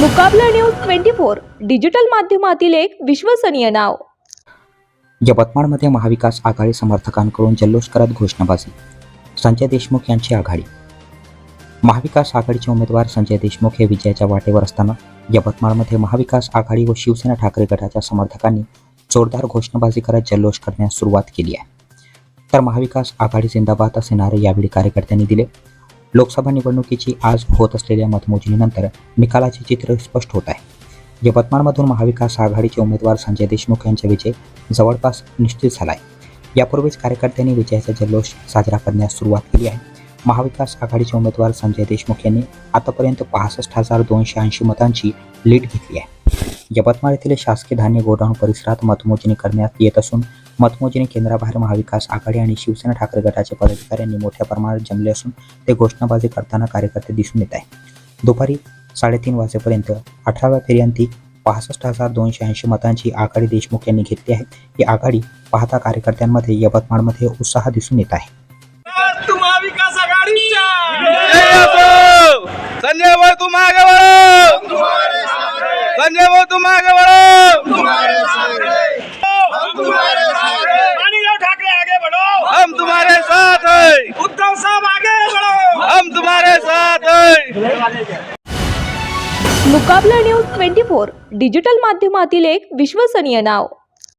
Muqabla news twenty four digital माध्यमातील एक विश्वसनीय नाव. यवतमाळमध्ये महाविकास आघाडी समर्थकांकडून जल्लोष करत घोषणाबाजी. संजय देशमुख यांची आघाडी. महाविकास आघाडीचे उमेदवार संजय देशमुख हे विजयाच्या वाटेवर असताना यवतमाळमध्ये महाविकास आघाडी व शिवसेना ठाकरे गटाच्या समर्थकांनी जोरदार घोषणाबाजी करत जल्लोष करण्यास सुरुवात केली आहे. तर महाविकास आघाडी जिंदाबाद असे नारे यावेळी कार्यकर्त्यांनी दिले. लोकसभा निवडणुकीची आज होत असलेल्या मतमोजणीनंतर निकालाचे चित्र स्पष्ट होत आहे. यवतमाळमधून महाविकास आघाडीचे उमेदवार संजय देशमुख यांचा विजय जवळपास निश्चित झाला आहे यापूर्वीच कार्यकर्त्यांनी विजयाचा जल्लोष साजरा करण्यास सुरुवात केली आहे. महाविकास आघाडीचे उमेदवार संजय देशमुख यांनी आतापर्यंत पासष्ट हजार दोनशे ऐंशी मतांची लीड घेतली आहे. यवतमाळ येथील शासकीय धान्य गोडाऊन परिसरात मतमोजणी करण्यात येत असून मतमोजणी केंद्राबाहेर महाविकास आघाडी आणि शिवसेना ठाकरे गटाचे पदाधिकाऱ्यांनी मोठ्या प्रमाणात जमले असून ते घोषणाबाजी करताना कार्यकर्ते दिसून येत आहे दुपारी साडेतीन वाजेपर्यंत अठराव्या फेऱ्यांती पासष्ट हजार दोनशे ऐंशी मतांची आघाडी देशमुख यांनी घेतली आहे. ही आघाडी पाहता कार्यकर्त्यांमध्ये यवतमाळमध्ये उत्साह दिसून येत आहे. तू! संजय भाऊ तुम आगे बढ़ो संजय भाऊ तुम आगे बढ़ो तुम्हारे साथ Muqabla news twenty four digital माध्यमातील एक विश्वसनीय नाव.